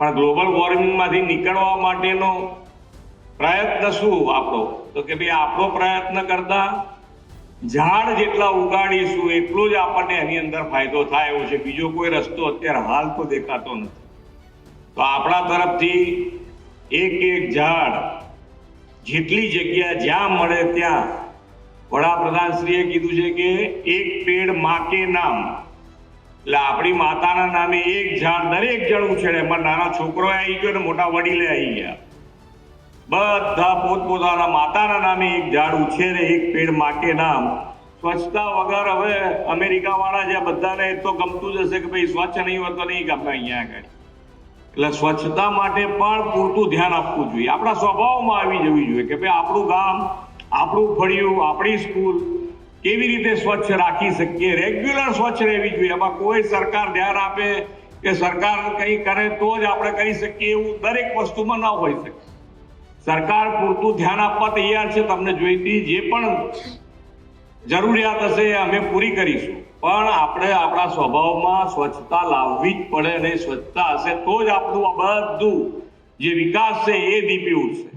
પણ ગ્લોબલ વોર્મિંગમાંથી નીકળવા માટેનો પ્રયત્ન શું આપણો? તો કે ભાઈ આપણો પ્રયત્ન કરતા ઝાડ જેટલા ઉગાડીશું એટલો જ આપણને એની અંદર ફાયદો થાય એવો છે. બીજો કોઈ રસ્તો અત્યારે હાલ તો દેખાતો નથી. તો આપણા તરફથી એક એક ઝાડ જેટલી જગ્યા જ્યાં મળે ત્યાં વડાપ્રધાનશ્રીએ કીધું છે કે એક પેડ માકે નામ. એટલે આપણી માતાના નામે એક ઝાડ દરેક જણ ઉછેડે એમાં નાના છોકરો આવી ગયો ને મોટા વડીલે આવી ગયા. બધા પોતપોતાના માતાના નામે એક ઝાડ ઉછેરે, એક પેડ માટે નામ. સ્વચ્છતા વગર હવે અમેરિકા વાળા જે બધાને તો ગમતું જ હશે કે ભાઈ સ્વચ્છ નહીં હોય તો નહીં ગમે અહીંયા આગળ. એટલે સ્વચ્છતા માટે પણ પૂરતું ધ્યાન આપવું જોઈએ. આપણા સ્વભાવમાં આવી જવી જોઈએ કે ભાઈ આપણું ગામ, આપણું ફળિયું, આપણી સ્કૂલ કેવી રીતે સ્વચ્છ રાખી શકીએ? રેગ્યુલર સ્વચ્છ રહેવી જોઈએ. એમાં કોઈ સરકાર ધ્યાન આપે કે સરકાર કંઈ કરે તો જ આપણે કરી શકીએ એવું દરેક વસ્તુમાં ન હોઈ શકે. સરકાર પૂરતું ધ્યાન આપવા તૈયાર છે, તમને જોઈતી જે પણ જરૂરિયાત હશે એ અમે પૂરી કરીશું. પણ આપણે આપણા સ્વભાવમાં સ્વચ્છતા લાવવી જ પડે અને સ્વચ્છતા હશે તો જ આપણું આ બધું જે વિકાસ છે એ દીપી ઉઠશે